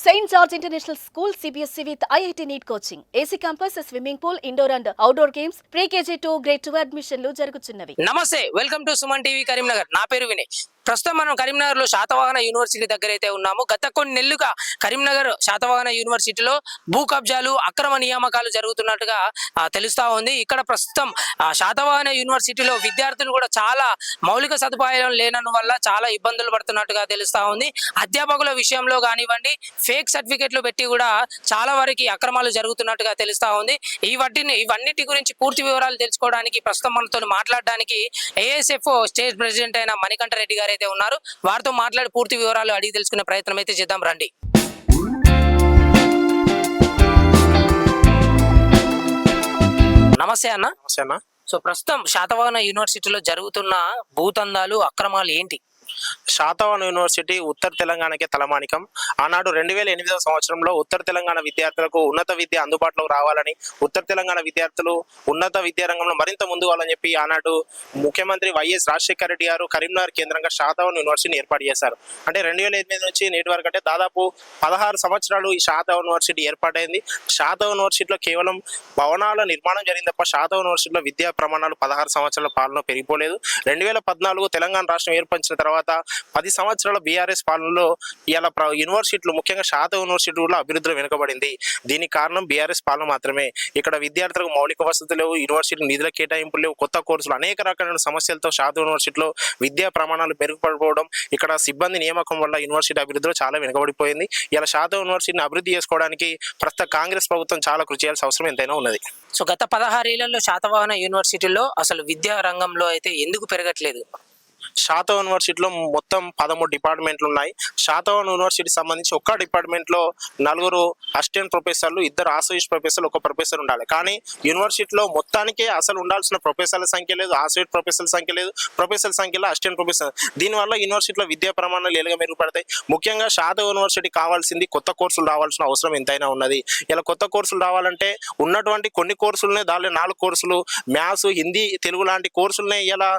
Saint George international school CBSE with IIT NEET coaching AC campus swimming pool indoor and outdoor games pre KG to grade two అడ్మిషన్లు జరుగుతున్నవి నమస్తే welcome to Suman TV Karimnagar నా పేరు వినేష్. ప్రస్తుతం మనం కరీంనగర్లో Satavahana university దగ్గర అయితే ఉన్నాము. గత కొన్ని నెలలుగా కరీంనగర్ శాతవాహన యూనివర్సిటీలో భూ కబ్జాలు అక్రమ నియామకాలు జరుగుతున్నట్టుగా తెలుస్తా ఉంది. ఇక్కడ ప్రస్తుతం శాతవాహన యూనివర్సిటీలో విద్యార్థులు కూడా చాలా మౌలిక సదుపాయాలు లేనందు వల్ల చాలా ఇబ్బందులు పడుతున్నట్టుగా తెలుస్తా ఉంది. అధ్యాపకుల విషయంలో కానివ్వండి ఫేక్ సర్టిఫికెట్లు పెట్టి కూడా చాలా వరకు అక్రమాలు జరుగుతున్నట్టుగా తెలుస్తా ఉంది. ఈ వాటిని ఇవన్నిటి గురించి పూర్తి వివరాలు తెలుసుకోవడానికి ప్రస్తుతం మనతో మాట్లాడడానికి ఏఎస్ఎఫ్ స్టేట్ ప్రెసిడెంట్ అయిన మణికంఠ రెడ్డి గారు అయితే ఉన్నారు వారితో మాట్లాడి పూర్తి వివరాలు అడిగి తెలుసుకునే ప్రయత్నం అయితే చేద్దాం రండి. నమస్తే అన్న. నమస్తే అన్న. సో ప్రస్తుతం శాతవాహన యూనివర్సిటీలో జరుగుతున్న భూతందాలు అక్రమాలు ఏంటి? శాతవన్ యూనివర్సిటీ ఉత్తర తెలంగాణకే తలమానికం. ఆనాడు రెండు వేల ఎనిమిదవ సంవత్సరంలో ఉత్తర తెలంగాణ విద్యార్థులకు ఉన్నత విద్య అందుబాటులోకి రావాలని ఉత్తర తెలంగాణ విద్యార్థులు ఉన్నత విద్యారంగంలో మరింత ముందుకోవాలని చెప్పి ఆనాడు ముఖ్యమంత్రి వైఎస్ రాజశేఖర రెడ్డి గారు కరీంనగర్ కేంద్రంగా శాతవన్ యూనివర్సిటీని ఏర్పాటు చేశారు. అంటే రెండు వేల ఎనిమిది నుంచి నేటి వరకు అంటే దాదాపు పదహారు సంవత్సరాలు ఈ శాతవ యూనివర్సిటీ ఏర్పాటైంది. శాతవ యూనివర్సిటీలో కేవలం భవనాల నిర్మాణం జరిగింది తప్ప శాతవ యూనివర్సిటీలో విద్యా ప్రమాణాలు పదహారు సంవత్సరాల పాలన పెరిగిపోలేదు. రెండు వేల పద్నాలుగు తెలంగాణ రాష్ట్రం ఏర్పరిచిన తర్వాత పది సంవత్సరాల బీఆర్ఎస్ పాలనలో ఇలా యూనివర్సిటీలు ముఖ్యంగా శాత యూనివర్సిటీ కూడా అభివృద్ధిలో వెనుకబడింది. దీనికి కారణం బీఆర్ఎస్ పాలన మాత్రమే. ఇక్కడ విద్యార్థులకు మౌలిక వసతులు లేవు యూనివర్సిటీ నిధుల కేటాయింపులు లేవు కొత్త కోర్సులు అనేక రకాలైన సమస్యలతో శాత యూనివర్సిటీలో విద్యా ప్రమాణాలు మెరుగుపడిపోవడం ఇక్కడ సిబ్బంది నియామకం వల్ల యూనివర్సిటీ అభివృద్ధిలో చాలా వెనుకబడిపోయింది. ఇలా శాత యూనివర్సిటీని అభివృద్ధి చేసుకోవడానికి ప్రస్తుత కాంగ్రెస్ ప్రభుత్వం చాలా కృషి చేయాల్సిన అవసరం ఎంతైనా ఉన్నది. సో గత పదహారేళ్ళలో శాతవాహన యూనివర్సిటీలో అసలు విద్యా రంగంలో అయితే ఎందుకు పెరగట్లేదు? శాతవ యూనివర్సిటీలో మొత్తం పదమూడు డిపార్ట్మెంట్లు ఉన్నాయి. శాతవ యూనివర్సిటీ సంబంధించి ఒక్క డిపార్ట్మెంట్లో నలుగురు అసిస్టెంట్ ప్రొఫెసర్లు ఇద్దరు ఆసోయిస్ ప్రొఫెసర్లు ఒక ప్రొఫెసర్ ఉండాలి. కానీ యూనివర్సిటీలో మొత్తానికే అసలు ఉండాల్సిన ప్రొఫెసర్ల సంఖ్య లేదు ఆసోయిట్ ప్రొఫెసర్ల సంఖ్య లేదు ప్రొఫెసర్ సంఖ్యలో అసిస్టెంట్ ప్రొఫెసర్. దీనివల్ల యూనివర్సిటీలో విద్యా ప్రమాణాలు ఎలుగ మెరుగుపడతాయి. ముఖ్యంగా శాతవ యూనివర్సిటీ కావాల్సింది కొత్త కోర్సులు రావాల్సిన అవసరం ఎంతైనా ఉన్నది. ఇలా కొత్త కోర్సులు రావాలంటే ఉన్నటువంటి కొన్ని కోర్సులనే దానిలో నాలుగు కోర్సులు మ్యాథ్స్ హిందీ తెలుగు లాంటి కోర్సులనే ఇలా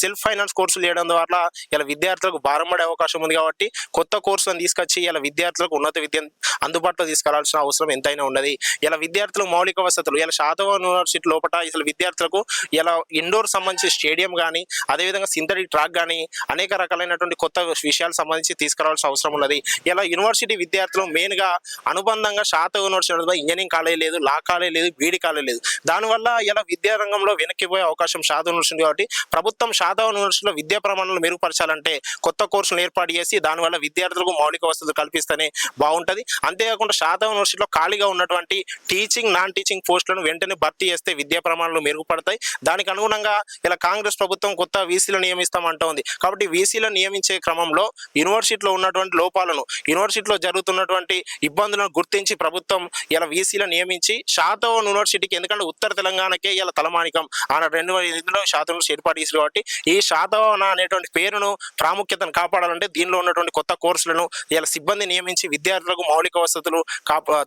సెల్ఫ్ ఫైనాన్స్ కోర్సులు చేయడం అందువల్ల ఇలా విద్యార్థులకు భారం పడే అవకాశం ఉంది కాబట్టి కొత్త కోర్సులను తీసుకొచ్చి ఇలా విద్యార్థులకు ఉన్నత విద్యను అందుబాటులో తీసుకురావాల్సిన అవసరం ఎంతైనా ఉన్నది. ఇలా విద్యార్థులు మౌలిక వసతులు ఇలా శాతవ యూనివర్సిటీ లోపల ఇసలు విద్యార్థులకు ఇలా ఇండోర్ సంబంధించి స్టేడియం కానీ అదేవిధంగా సింథటిక్ ట్రాక్ కానీ అనేక రకాలైనటువంటి కొత్త విషయాలు సంబంధించి తీసుకురావాల్సిన అవసరం ఉన్నది. ఇలా యూనివర్సిటీ విద్యార్థులు మెయిన్గా అనుబంధంగా శాత యూనివర్సిటీ ఇంజనీరింగ్ కాలేజ్ లేదు లా కాలేజ్ లేదు బీడీ కాలేజ్ లేదు. దానివల్ల ఇలా విద్యారంగంలో వెనక్కిపోయే అవకాశం శాత యూనివర్సిటీ కాబట్టి ప్రభుత్వం శాత యూనివర్సిటీలో విద్యా ప్రమాణాలు మెరుగుపరచాలంటే కొత్త కోర్సులు ఏర్పాటు చేసి దానివల్ల విద్యార్థులకు మౌలిక వసతులు కల్పిస్తేనే బాగుంటది. అంతేకాకుండా శాతం యూనివర్సిటీలో ఖాళీగా ఉన్నటువంటి టీచింగ్ నాన్ టీచింగ్ పోస్టులను వెంటనే భర్తీ చేస్తే విద్యా ప్రమాణాలు మెరుగుపడతాయి. దానికి అనుగుణంగా ఇలా కాంగ్రెస్ ప్రభుత్వం కొత్త వీసీలు నియమిస్తామంటోంది కాబట్టి వీసీలను నియమించే క్రమంలో యూనివర్సిటీలో ఉన్నటువంటి లోపాలను యూనివర్సిటీలో జరుగుతున్నటువంటి ఇబ్బందులను గుర్తించి ప్రభుత్వం ఇలా వీసీలను నియమించి శాతవన్ యూనివర్సిటీకి ఎందుకంటే ఉత్తర తెలంగాణకే ఇలా తలమానికం. ఆన రెండు వేల ఎనిమిదిలో శాతం యూనివర్సిటీ ఏర్పాటు చేసింది కాబట్టి ఈ శాతవన అనేటువంటి పేరును ప్రాముఖ్యతను కాపాడాలంటే దీనిలో ఉన్నటువంటి కొత్త కోర్సులను ఇలా సిబ్బంది నియమించి విద్యార్థులకు మౌలిక వసతులు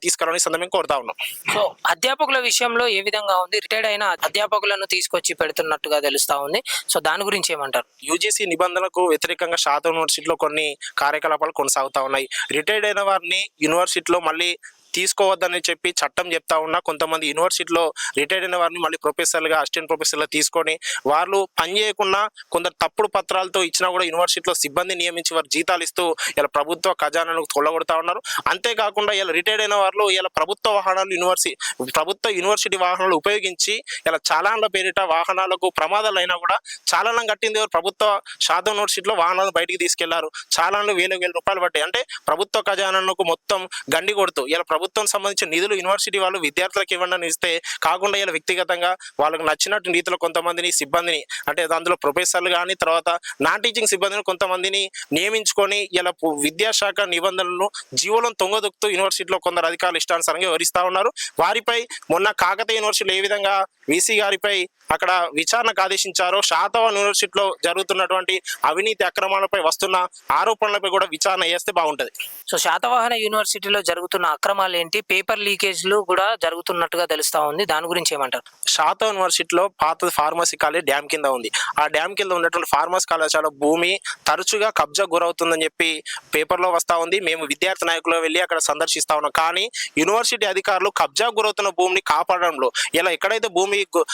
తీసుకురావాలని సందర్భంగా కోరుతా ఉన్నాం. సో అధ్యాపకుల విషయంలో ఏ విధంగా ఉంది? రిటైర్డ్ అయిన అధ్యాపకులను తీసుకొచ్చి పెడుతున్నట్టుగా తెలుస్తా ఉంది. సో దాని గురించి ఏమంటారు? యూజీసీ నిబంధనలకు వ్యతిరేకంగా శాతం యూనివర్సిటీలో కొన్ని కార్యకలాపాలు కొనసాగుతా ఉన్నాయి. రిటైర్డ్ అయిన వారిని యూనివర్సిటీలో మళ్ళీ తీసుకోవద్దని చెప్పి చట్టం చెప్తా ఉన్నా కొంతమంది యూనివర్సిటీలో రిటైర్డ్ అయిన వారిని మళ్ళీ ప్రొఫెసర్లుగా అసిస్టెంట్ ప్రొఫెసర్లుగా తీసుకొని వాళ్ళు పని చేయకుండా కొందరు తప్పుడు పత్రాలతో ఇచ్చినా కూడా యూనివర్సిటీలో సిబ్బంది నియమించి వారు జీతాలు ఇస్తూ ఇలా ప్రభుత్వ ఖజానాను కొల్లగొడతా ఉన్నారు. అంతేకాకుండా ఇలా రిటైర్డ్ అయిన వాళ్ళు ఇలా ప్రభుత్వ వాహనాలు యూనివర్సిటీ ప్రభుత్వ యూనివర్సిటీ వాహనాలు ఉపయోగించి ఇలా చాలాన్ల పేరిట వాహనాలకు ప్రమాదాలు అయినా కూడా చాలానం కట్టింది ప్రభుత్వ శాతం యూనివర్సిటీలో వాహనాలు బయటికి తీసుకెళ్ళారు. చాలాన్లు వేల వేల రూపాయలు పట్టాయి అంటే ప్రభుత్వ ఖజానాకు మొత్తం గండి కొడుతూ ఇలా ప్రభుత్వం సంబంధించిన నిధులు యూనివర్సిటీ వాళ్ళు విద్యార్థులకు ఇవ్వండి ఇస్తే కాకుండా ఇలా వ్యక్తిగతంగా వాళ్ళకు నచ్చినట్టు రీతిలో కొంతమందిని సిబ్బందిని అంటే అందులో ప్రొఫెసర్లు కానీ తర్వాత నాన్ టీచింగ్ సిబ్బందిని కొంతమందిని నియమించుకొని ఇలా విద్యాశాఖ నిబంధనలను జీవోలను తొంగదొక్కుతూ యూనివర్సిటీలో కొందరు అధికారులు ఇష్టానుసారంగా వివరిస్తూ ఉన్నారు. వారిపై మొన్న కాకతీయ యూనివర్సిటీలో ఏ విధంగా వీసీ గారిపై అక్కడ విచారణకు ఆదేశించారో. శాతవాన్ యూనివర్సిటీలో జరుగుతున్నటువంటి అవినీతి అక్రమాలపై వస్తున్న ఆరోపణలపై కూడా విచారణ చేస్తే బాగుంటది. సో శాతవాహన యూనివర్సిటీలో జరుగుతున్న అక్రమాలు ఏంటి? పేపర్ లీకేజ్లు కూడా జరుగుతున్నట్టుగా తెలుస్తా ఉంది. దాని గురించి ఏమంటారు? శాత యూనివర్సిటీలో పాత ఫార్మసీ కాలేజ్ డ్యామ్ కింద ఉంది. ఆ డ్యామ్ కింద ఉన్నటువంటి ఫార్మసీ కళాశాల భూమి తరచుగా కబ్జా గురవుతుందని చెప్పి పేపర్లో వస్తా ఉంది. మేము విద్యార్థి నాయకులు వెళ్ళి అక్కడ సందర్శిస్తా ఉన్నాం. కానీ యూనివర్సిటీ అధికారులు కబ్జా గురవుతున్న భూమిని కాపాడడంలో ఇలా ఎక్కడైతే భూమి గు-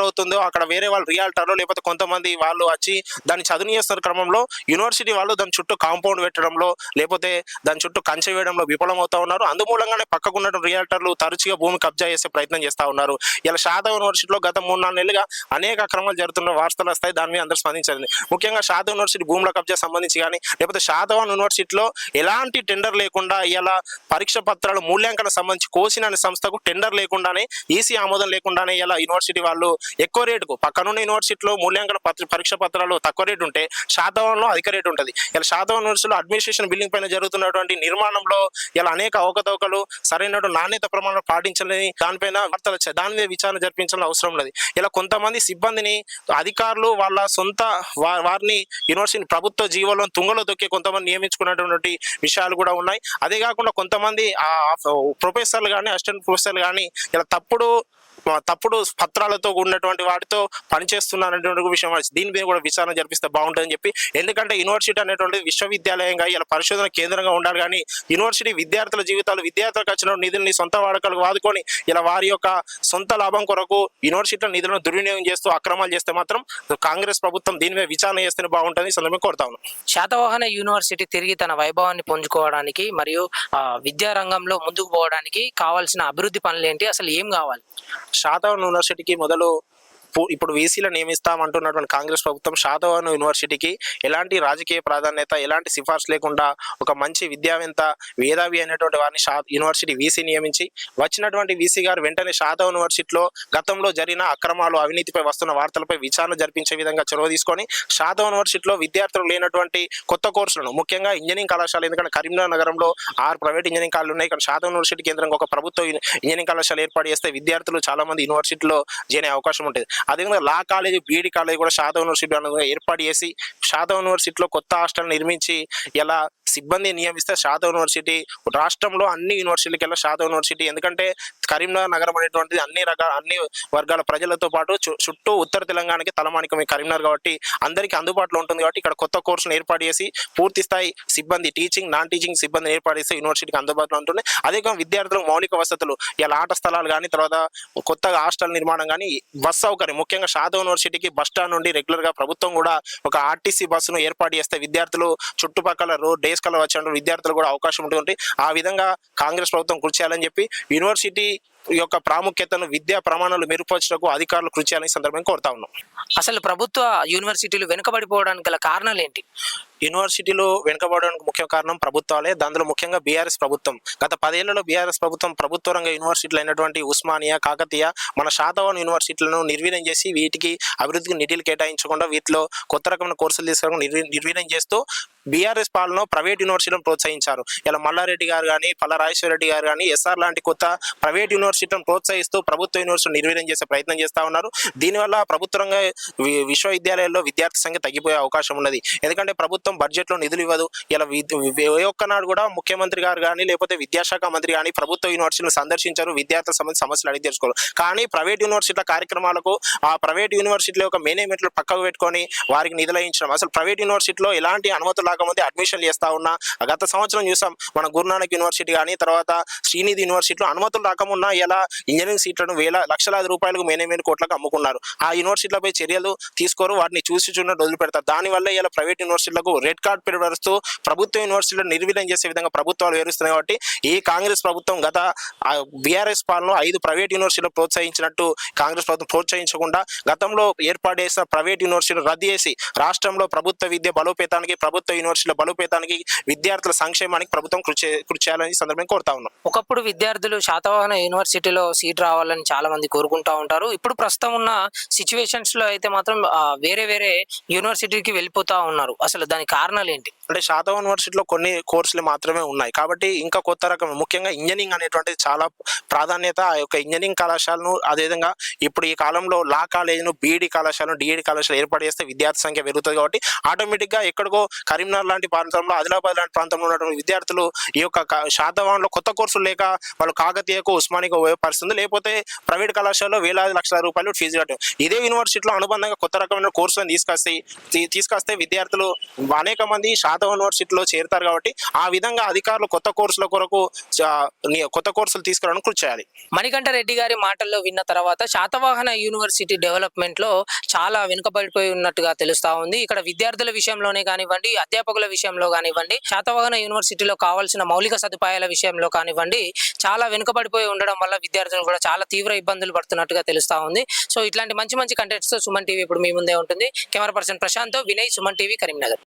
కబ్జా అక్కడ వేరే వాళ్ళు రియాల్టర్లో లేకపోతే కొంతమంది వాళ్ళు వచ్చి దాన్ని చదువు చేస్తున్న క్రమంలో యూనివర్సిటీ వాళ్ళు దాని చుట్టూ కాంపౌండ్ పెట్టడంలో లేకపోతే దాని చుట్టూ కంచె వేయడంలో విఫలమవుతా ఉన్నారు. అందుమూలంగానే పక్కకున్న రియాల్టర్లు తరచుగా భూమి కబ్జా చేసే ప్రయత్నం చేస్తా ఉన్నారు. ఇలా శాతం యూనివర్సిటీలో గత మూడు నాలుగు నెలలుగా అనేక అక్రమాలు జరుగుతున్న వార్తలు వస్తాయి. దాని మీద అందరూ స్పందించాలి ముఖ్యంగా శాతం యూనివర్సిటీ భూముల కబ్జా సంబంధించి కానీ లేకపోతే శాతవాన్ యూనివర్సిటీలో ఎలాంటి టెండర్ లేకుండా ఇలా పరీక్ష పత్రాలు మూల్యాంకన సంబంధించి కోసిన అనే సంస్థకు టెండర్ లేకుండానే ఈసీ ఆమోదం లేకుండానే ఇలా యూనివర్సిటీ వాళ్ళు ఎక్కువ రేటుకు. పక్కనున్న యూనివర్సిటీలో మూల్యాంకన పత్ర పరీక్ష పత్రాలు తక్కువ రేటు ఉంటే శాతవాన్లో అధిక రేటు ఉంటుంది. ఇలా శాతవాన్ యూనివర్సిటీలో అడ్మినిస్ట్రేషన్ బిల్డింగ్ పైన జరుగుతున్నటువంటి నిర్మాణంలో ఇలా అనేక అవకతవకలు సరైనటువంటి నాణ్యత ప్రమాణాలు పాటించలేని దానిపైన వార్తలు వచ్చాయి. దాని మీద విచారణ జరిపించాల్సిన అవసరం లేదు ఇలా కొంతమంది సిబ్బందిని అధికారులు వాళ్ళ సొంత వారిని యూనివర్సిటీ ప్రభుత్వ జీవోలో తుంగలో దొక్కి కొంతమంది నియమించుకున్నటువంటి విషయాలు కూడా ఉన్నాయి. అదే కాకుండా కొంతమంది ఆ ప్రొఫెసర్లు కానీ అసిస్టెంట్ ప్రొఫెసర్లు కానీ ఇలా తప్పుడు తప్పుడు పత్రాలతో ఉన్నటువంటి వాటితో పనిచేస్తున్నారనేటువంటి విషయం దీని మీద కూడా విచారణ జరిపిస్తే బాగుంటుందని చెప్పి ఎందుకంటే యూనివర్సిటీ అనేటువంటి విశ్వవిద్యాలయంగా ఇలా పరిశోధన కేంద్రంగా ఉండాలి కానీ యూనివర్సిటీ విద్యార్థుల జీవితాలు విద్యార్థులకు వచ్చిన నిధుల్ని సొంత వాడకాలకు వాదుకొని ఇలా వారి యొక్క సొంత లాభం కొరకు యూనివర్సిటీల నిధులను దుర్వినియోగం చేస్తూ అక్రమాలు చేస్తే మాత్రం కాంగ్రెస్ ప్రభుత్వం దీని మీద విచారణ చేస్తేనే బాగుంటుంది సందర్భంగా కోరుతాను శాతవాహన యూనివర్సిటీ తిరిగి తన వైభవాన్ని పుంజుకోవడానికి మరియు ఆ, ముందుకు పోవడానికి కావాల్సిన అభివృద్ధి పనులు ఏంటి? అసలు ఏం కావాలి? శాతవన్ యూనివర్సిటీకి మొదలు ఇప్పుడు వీసీలో నియమిస్తామంటున్నటువంటి కాంగ్రెస్ ప్రభుత్వం శాతవన్ యూనివర్సిటీకి ఎలాంటి రాజకీయ ప్రాధాన్యత ఎలాంటి సిఫార్సు లేకుండా ఒక మంచి విద్యావేంత వేదావి అయినటువంటి వారిని షా యూనివర్సిటీ వీసీ నియమించి వచ్చినటువంటి వీసీ గారు వెంటనే శాతవ యూనివర్సిటీలో గతంలో జరిగిన అక్రమాలు అవినీతిపై వస్తున్న వార్తలపై విచారణ జరిపించే విధంగా చొరవ తీసుకొని శాతవ యూనివర్సిటీలో విద్యార్థులు లేనటువంటి కొత్త కోర్సులను ముఖ్యంగా ఇంజనీరింగ్ కళాశాల ఎందుకంటే కరీంనగర్ నగరంలో ఆరు ప్రైవేట్ ఇంజనీరింగ్ కాలేజీలు ఉన్నాయి. ఇక్కడ షాదవ్ యూనివర్సిటీ కేంద్రంగా ఒక ప్రభుత్వ ఇంజనీరింగ్ కళాశాల ఏర్పాటు చేస్తే విద్యార్థులు చాలా మంది యూనివర్సిటీలో చేరే అవకాశం ఉంటుంది. అదేవిధంగా లా కాలేజ్ బీఈడి కాలేజ్ కూడా శాతవ యూనివర్సిటీ అనేది ఏర్పాటు చేసి శాతవ యూనివర్సిటీలో కొత్త హాస్టల్ నిర్మించి ఇలా సిబ్బంది నియమిస్తే శాతవ యూనివర్సిటీ రాష్ట్రంలో అన్ని యూనివర్సిటీలకి శాతవ యూనివర్సిటీ. ఎందుకంటే కరీంనగర్ నగరం అనేటువంటిది అన్ని రకాల అన్ని వర్గాల ప్రజలతో పాటు చు- చుట్టూ ఉత్తర తెలంగాణకి తలమానికం కరీంనగర్ కాబట్టి అందరికీ అందుబాటులో ఉంటుంది కాబట్టి ఇక్కడ కొత్త కోర్సును ఏర్పాటు చేసి పూర్తి స్థాయి సిబ్బంది టీచింగ్ నాన్ టీచింగ్ సిబ్బంది ఏర్పాటు చేస్తే యూనివర్సిటీకి అందుబాటులో ఉంటుంది. అదే విద్యార్థులకు మౌలిక వసతులు ఇలా ఆట స్థలాలు కానీ తర్వాత కొత్తగా హాస్టల్ నిర్మాణం కానీ బస్ సౌకర్యం ముఖ్యంగా షాదవ్ యూనివర్సిటీకి బస్ స్టాండ్ నుండి రెగ్యులర్గా ప్రభుత్వం కూడా ఒక ఆర్టీసీ బస్సును ఏర్పాటు చేస్తే విద్యార్థులు చుట్టుపక్కల రోడ్ డేస్ కల్లా వచ్చిన విద్యార్థులు కూడా అవకాశం ఉంటుంది. ఆ విధంగా కాంగ్రెస్ ప్రభుత్వం కృషి చేయాలని చెప్పి యూనివర్సిటీ యొక్క ప్రాముఖ్యతను విద్యా ప్రమాణాలు మెరుగుపరచడానికి అధికారులు కృషి చేయాలని సందర్భంగా కోరుతా ఉన్నాం. అసలు ప్రభుత్వ యూనివర్సిటీలు వెనుకబడిపోవడానికి గల కారణాలు ఏంటి యూనివర్సిటీలు వెనుకబడడానికి ముఖ్య కారణం ప్రభుత్వాలే. దానిలో ముఖ్యంగా బీఆర్ఎస్ ప్రభుత్వం. గత పదేళ్ళలో బీఆర్ఎస్ ప్రభుత్వం ప్రభుత్వ రంగ యూనివర్సిటీలు అయినటువంటి ఉస్మానియా కాకతీయ మన శాతవాన్ యూనివర్సిటీలను నిర్వీర్యం చేసి వీటికి అభివృద్ధికి నిధులు కేటాయించకుండా వీటిలో కొత్త రకమైన కోర్సులు తీసుకోవడం నిర్వీ నిర్వీర్యం చేస్తూ బీఆర్ఎస్ పాలన ప్రైవేట్ యూనివర్సిటీలను ప్రోత్సహించారు. ఇలా మల్లారెడ్డి గారు కానీ పల్ల రెడ్డి గారు కానీ ఎస్ఆర్ లాంటి కొత్త ప్రైవేట్ యూనివర్సిటీలను ప్రోత్సహిస్తూ ప్రభుత్వ యూనివర్సిటీ నిర్వీర్యం చేసే ప్రయత్నం చేస్తా ఉన్నారు. దీనివల్ల ప్రభుత్వ రంగ వి- విశ్వవిద్యాలయాల్లో విద్యార్థి సంఖ్య తగ్గిపోయే అవకాశం ఉన్నది. ఎందుకంటే ప్రభుత్వం బడ్జెట్లో నిధులు ఇవ్వదు. ఇలా విద్- వి- ఏ ఒక్కనాడు కూడా ముఖ్యమంత్రి గారు కానీ లేకపోతే విద్యాశాఖ మంత్రి కానీ ప్రభుత్వ యూనివర్సిటీలను సందర్శించారు. విద్యార్థుల సంబంధించి సమస్యలు అడిగి తెలుసుకోరు. కానీ ప్రైవేట్ యూనివర్సిటీల కార్యక్రమాలకు ఆ ప్రైవేట్ యూనివర్సిటీల యొక్క మేనేజ్మెంట్లు పక్కకు పెట్టుకొని వారికి నిధులయించడం అసలు ప్రైవేట్ యూనివర్సిటీలో ఎలాంటి అనుమతులు రాకముందే అడ్మిషన్ చేస్తా ఉన్నా. గత సంవత్సరం చూసాం మన గురునానక్ యూనివర్సిటీ కానీ తర్వాత శ్రీనిధి యూనివర్సిటీలో అనుమతులు రాకమున్నా ఇలా ఇంజనీరింగ్ సీట్లను వేల లక్షలాది రూపాయలకు మేనేజ్మెంట్ కోట్లకు అమ్ముకున్నారు. ఆ యూనివర్సిటీలపై చర్యలు తీసుకోరు వాటిని చూసి చూడడం వదిలిపెడతారు దానివల్ల ఇలా ప్రైవేట్ యూనివర్సిటీలకు రెడ్ కార్డ్ పెరుస్తూ ప్రభుత్వ యూనివర్సిటీలను నిర్వీర్యం చేసే విధంగా ప్రభుత్వాలు వేరుస్తున్నాయి కాబట్టి ఈ కాంగ్రెస్ ప్రభుత్వం గత బీఆర్ఎస్ పాలనలో ఐదు ప్రైవేట్ యూనివర్సిటీలు ప్రోత్సహించినట్టు కాంగ్రెస్ ప్రభుత్వం ప్రోత్సహించకుండా గతంలో ఏర్పాటు చేసిన ప్రైవేట్ యూనివర్సిటీలు రద్దు చేసి రాష్ట్రంలో ప్రభుత్వ విద్య బలోపేతానికి ప్రభుత్వ యూనివర్సిటీల బలోపేతానికి విద్యార్థుల సంక్షేమానికి ప్రభుత్వం కృషి కృషి చేయాలని సందర్భంగా కోరుతా ఉన్నాం. ఒకప్పుడు విద్యార్థులు శాతవాహన యూనివర్సిటీలో సీట్ రావాలని చాలా మంది కోరుకుంటా ఉంటారు. ఇప్పుడు ప్రస్తుతం ఉన్న సిచ్యువేషన్స్లో అయితే మాత్రం వేరే వేరే యూనివర్సిటీకి వెళ్ళిపోతా ఉన్నారు. అసలు దానికి కారణాలు ఏంటి? అంటే శాతం యూనివర్సిటీలో కొన్ని కోర్సులు మాత్రమే ఉన్నాయి. కాబట్టి ఇంకా కొత్త రకం ముఖ్యంగా ఇంజనీరింగ్ అనేటువంటిది చాలా ప్రాధాన్యత ఆ యొక్క ఇంజనీరింగ్ కళాశాలను అదేవిధంగా ఇప్పుడు ఈ కాలంలో లా కాలేజీను బీఈడి కళాశాలను డిఈడి కళాశాల ఏర్పాటు చేస్తే విద్యార్థి సంఖ్య పెరుగుతుంది కాబట్టి ఆటోమేటిక్గా ఎక్కడికో కరీంనగర్ లాంటి ప్రాంతంలో ఆదిలాబాద్ లాంటి ప్రాంతంలో ఉన్నటువంటి విద్యార్థులు ఈ యొక్క శాతవాన్లో కొత్త కోర్సులు లేక వాళ్ళు కాకతీయకు ఉస్మానికు ఉపయోగపరుస్తుంది లేకపోతే ప్రైవేట్ కళాశాలలో వేలాది లక్షల రూపాయలు ఫీజు కట్టడం ఇదే యూనివర్సిటీలో అనుబంధంగా కొత్త రకమైన కోర్సులను తీసుకొస్తే తీసుకొస్తే విద్యార్థులు అనేక మంది శాతవాహన యూనివర్సిటీలో చేరుతారు కాబట్టి ఆ విధంగా అధికారులు కొత్త కోర్సుల కొరకు కొత్త కోర్సులు తీసుకురావడానికి కృషి చేయాలి. మణికంఠ రెడ్డి గారి మాటల్లో విన్న తర్వాత శాతవాహన యూనివర్సిటీ డెవలప్మెంట్లో చాలా వెనుకబడిపోయి ఉన్నట్టుగా తెలుస్తా ఉంది. ఇక్కడ విద్యార్థుల విషయంలోనే కానివ్వండి అధ్యాపకుల విషయంలో కానివ్వండి శాతవాహన యూనివర్సిటీలో కావాల్సిన మౌలిక సదుపాయాల విషయంలో కానివ్వండి చాలా వెనుకబడిపోయి ఉండడం వల్ల విద్యార్థులు కూడా చాలా తీవ్ర ఇబ్బందులు పడుతున్నట్టుగా తెలుస్తా ఉంది. సో ఇట్లాంటి మంచి మంచి కంటెంట్స్తో సుమన్ టీవీ ఇప్పుడు మీ ముందే ఉంటుంది. Camera person Prashanth Vinay Suman TV Karimnagar.